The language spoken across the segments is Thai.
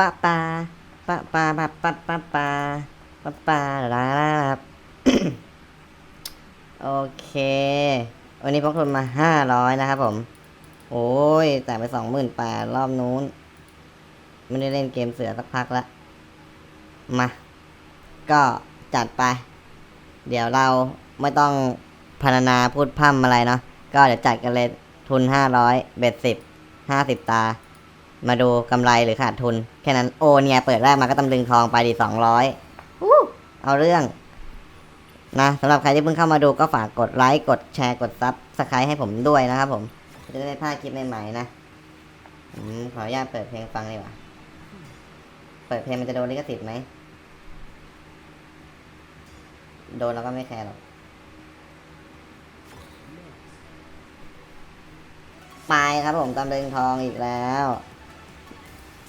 ปะปาปะปาปะปะปะปาปะปาลาลาลาโอเค วันนี้พกทุนมาห้าร้อยนะครับผม โอ้ยแต่ไปสองหมื่นแปดรอบนู้น ไม่ได้เล่นเกมเสือสักพักละมา ก็จัดไป เดี๋ยวเราไม่ต้องพรรณนาพูดพร่ำอะไรเนาะก็เดี๋ยวจัดกันเลยทุนห้าร้อยเบ็ดสิบห้าสิบตา มาดูกำไรหรือขาดทุน แค่นั้นโอเนี่ยเปิดแรกมาก็ตำลึงทองไปดีสองร้อยเอาเรื่องนะสำหรับใครที่เพิ่งเข้ามาดูก็ฝากกดไลค์กดแชร์กดซับสไครต์ให้ผมด้วยนะครับผม จะได้ไม่พลาดคลิปใหม่ๆนะอืมขออนุญาตเปิดเพลงฟังดีกว่า เปิดเพลงมันจะโดนลิขสิทธิ์ไหม โดนแล้วก็ไม่แคร์หรอก ไปครับผมตำลึงทองอีกแล้ว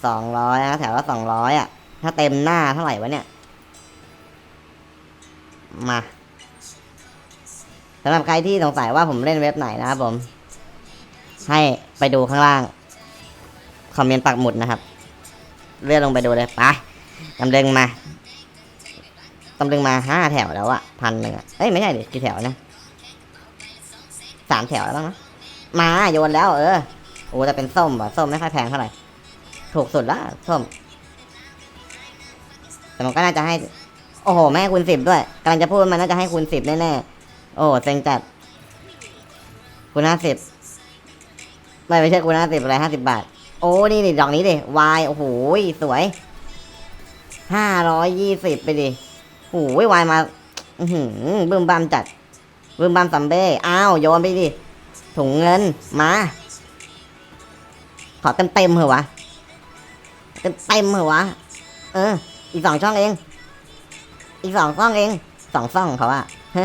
สองร้อยนะแถวละสองร้อยอะ ถ้าเต็มหน้าเท่าไหร่วะเนี่ย มาสำหรับใครที่สงสัยว่าผมเล่นเว็บไหนนะครับผม ให้ไปดูข้างล่าง คอมเมนต์ปักหมุดนะครับ เลื่อนลงไปดูเลยไปตำลึงมาตำลึงมาห้าแถวแล้วอะพันหนึ่งอะเอ้ยไม่ใช่ดิกี่แถวนะสามแถวแล้วนะมาโยนแล้ว เออโอ้แต่เป็นส้มว่ะส้มไม่ค่อยแพงเท่าไหร่ ถูกสุดละส้มแต่มันก็น่าจะให้ โอ้โหแม่ให้คูณสิบด้วยกำลังจะพูดว่ามันน่าจะให้คูณสิบแน่ๆโอ้เซ็งจัดคูณห้าสิบไม่ไม่ใช่คูณห้าสิบอะไรห้าสิบบาท โอ้นี่นี่ดอกนี้ดิวายโอ้โหสวยห้าร้อยยี่สิบไปดิโอ้โหวายมาอือหือบึ้มบัมจัดบึ้มบัมซัมเบ้อ้าวโยนไปดิถุงเงินมา ขอเต็มเต็มๆเหรอวะ เต็มเหรอวะ เออ อีกสองช่องเอง อีกสองช่องเองสองช่องเขาอะฮ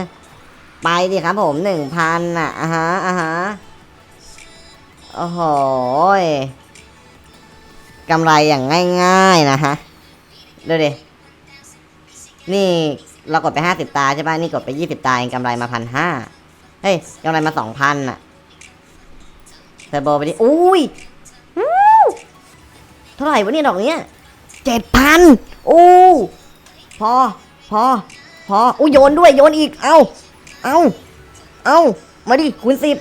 ไปดิครับผมหนึ่งพันอะอะฮะอะฮะโอ้โหกำไรอย่างง่าย ๆ นะฮะ ดูดิ นี่เรากดไปห้าสิบตาใช่ป่ะ นี่กดไปยี่สิบตาเองกำไรมาพันห้าเฮ้ยกำไรมาสองพันอะเทอร์โบไปดิ อุ้ย เท่าไหร่วะเนี่ยดอกเนี้ยเจ็ดพันโอ้พอ พอ พออุ้ยโยนด้วยโยนอีก เอาเอาเอามาดิคูณสิบ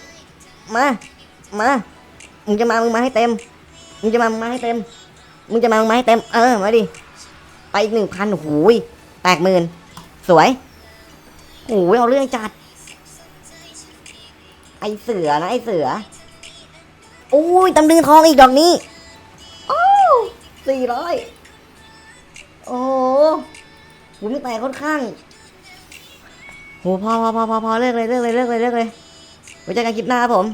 มา มา มึงจะมา มึงมาให้เต็ม มึงจะมา มึงมาให้เต็ม มึงจะมา มึงมาให้เต็ม เออ มาดิ ไปอีกหนึ่งพันหูยแตกหมื่นสวยโอ้ยเอาเรื่องจัด ไอเสือนะไอเสือ โอ้ยตำลึงทองอีกดอกนี้โอ้ สี่ร้อยโอ้โหหูไม่แตกค่อนข้างโหพอพอพอพอพอเลิกเลยเลิกเลยเลิกเลยเลิกเลยไว้เจอกันคลิปหน้าครับผม